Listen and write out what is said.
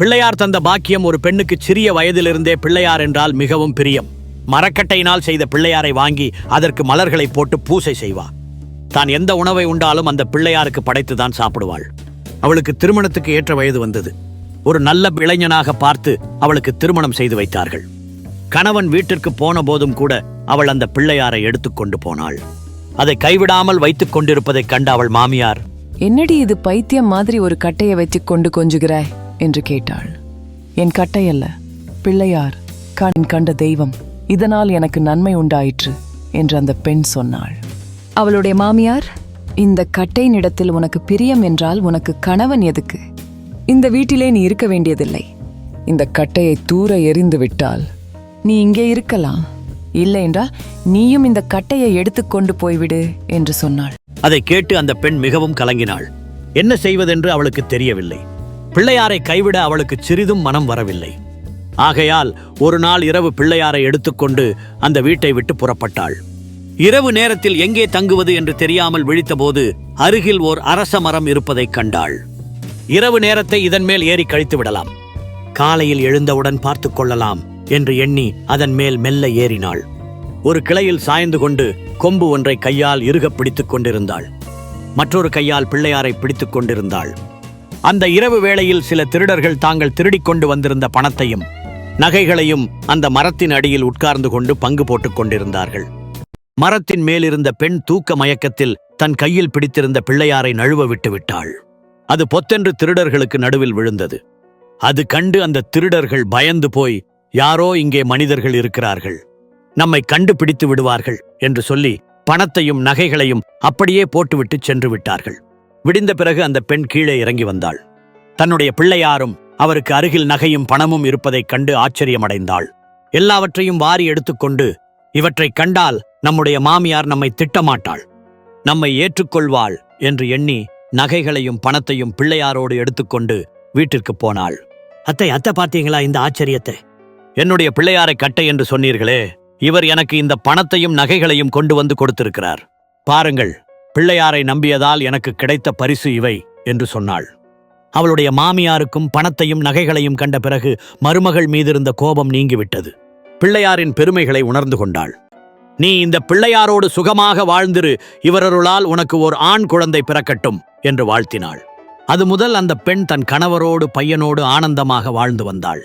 பிள்ளையார் தந்த பாக்கியம் ஒரு பெண்ணுக்கு சிறிய வயதிலிருந்தே பிள்ளையார் என்றால் மிகவும் பிரியம். மரக்கட்டையினால் செய்த பிள்ளையாரை வாங்கி அதற்கு மலர்களை போட்டு பூசை செய்வா. தான் எந்த உணவை உண்டாலும் அந்த பிள்ளையாருக்கு படைத்துதான் சாப்பிடுவாள். அவளுக்கு திருமணத்துக்கு ஏற்ற வயது வந்தது. ஒரு நல்ல இளைஞனாக பார்த்து அவளுக்கு திருமணம் செய்து வைத்தார்கள். கணவன் வீட்டிற்கு போன போதும் கூட அவள் அந்த பிள்ளையாரை எடுத்துக்கொண்டு போனாள். அதை கைவிடாமல் வைத்துக் கொண்டிருப்பதைக் கண்ட அவள் மாமியார் என்னடி இது பைத்தியம் மாதிரி ஒரு கட்டையை வச்சு கொண்டு கொஞ்சுகிறாய்? என்று கேட்டாள். என் கட்டையல்ல பிள்ளையார் கண் கண்ட தெய்வம் இதனால் எனக்கு நன்மை உண்டாயிற்று என்று அந்த பெண் சொன்னாள். அவளுடைய மாமியார் இந்த கட்டையினிடத்தில் உனக்கு பிரியம் என்றால் உனக்கு கணவன் எதுக்கு? இந்த வீட்டிலே நீ இருக்க வேண்டியதில்லை. இந்த கட்டையை தூர எறிந்து விட்டால் நீ இங்கே இருக்கலாம். இல்லை என்றால் நீயும் இந்த கட்டையை எடுத்துக்கொண்டு போய்விடு என்று சொன்னாள். அதை கேட்டு அந்த பெண் மிகவும் கலங்கினாள். என்ன செய்வதென்று அவளுக்கு தெரியவில்லை. பிள்ளையாரை கைவிட அவளுக்கு சிறிதும் மனம் வரவில்லை. ஆகையால் ஒரு நாள் இரவு பிள்ளையாரை எடுத்துக்கொண்டு அந்த வீட்டை விட்டு புறப்பட்டாள். இரவு நேரத்தில் எங்கே தங்குவது என்று தெரியாமல் விழித்தபோது அருகில் ஓர் அரச மரம் இருப்பதைக் கண்டாள். இரவு நேரத்தை இதன் மேல் ஏறி கழித்து விடலாம். காலையில் எழுந்தவுடன் பார்த்துக் கொள்ளலாம் என்று எண்ணி அதன் மேல் மெல்ல ஏறினாள். ஒரு கிளையில் சாய்ந்து கொண்டு கொம்பு ஒன்றை கையால் இறுகப் பிடித்துக் கொண்டிருந்தாள். மற்றொரு கையால் பிள்ளையாரை பிடித்துக் கொண்டிருந்தாள். அந்த இரவு வேளையில் சில திருடர்கள் தாங்கள் திருடிக் கொண்டு வந்திருந்த பணத்தையும் நகைகளையும் அந்த மரத்தின் அடியில் உட்கார்ந்து கொண்டு பங்கு போட்டுக் கொண்டிருந்தார்கள். மரத்தின் மேலிருந்த பெண் தூக்க மயக்கத்தில் தன் கையில் பிடித்திருந்த பிள்ளையாரை நழுவ விட்டு விட்டாள். அது பொத்தென்று திருடர்களுக்கு நடுவில் விழுந்தது. அது கண்டு அந்த திருடர்கள் பயந்து போய் யாரோ இங்கே மனிதர்கள் இருக்கிறார்கள். நம்மை கண்டுபிடித்து விடுவார்கள் என்று சொல்லி பணத்தையும் நகைகளையும் அப்படியே போட்டுவிட்டு சென்று விட்டார்கள். விடிந்த பிறகு அந்த பெண் கீழே இறங்கி வந்தாள். தன்னுடைய பிள்ளையாரும் அவருக்கு அருகில் நகையும் பணமும் இருப்பதைக் கண்டு ஆச்சரியமடைந்தாள். எல்லாவற்றையும் வாரி எடுத்துக்கொண்டு இவற்றைக் கண்டால் நம்முடைய மாமியார் நம்மை திட்டமாட்டாள். நம்மை ஏற்றுக்கொள்வாள் என்று எண்ணி நகைகளையும் பணத்தையும் பிள்ளையாரோடு எடுத்துக்கொண்டு வீட்டிற்கு போனாள். அத்தை அத்தை பார்த்தீங்களா இந்த ஆச்சரியத்தை? என்னுடைய பிள்ளையாரை கட்டை என்று சொன்னீர்களே இவர் எனக்கு இந்த பணத்தையும் நகைகளையும் கொண்டு வந்து கொடுத்திருக்கிறார். பாருங்கள் பிள்ளையாரை நம்பியதால் எனக்கு கிடைத்த பரிசு இவை என்று சொன்னாள். அவளுடைய மாமியாருக்கும் பணத்தையும் நகைகளையும் கண்ட பிறகு மருமகள் மீதிருந்த கோபம் நீங்கிவிட்டது. பிள்ளையாரின் பெருமைகளை உணர்ந்து கொண்டாள். நீ இந்த பிள்ளையாரோடு சுகமாக வாழ்ந்திரு. இவரருளால் உனக்கு ஓர் ஆண் குழந்தை பிறக்கட்டும் என்று வாழ்த்தினாள். அது முதல் அந்த பெண் தன் கணவரோடு பையனோடு ஆனந்தமாக வாழ்ந்து வந்தாள்.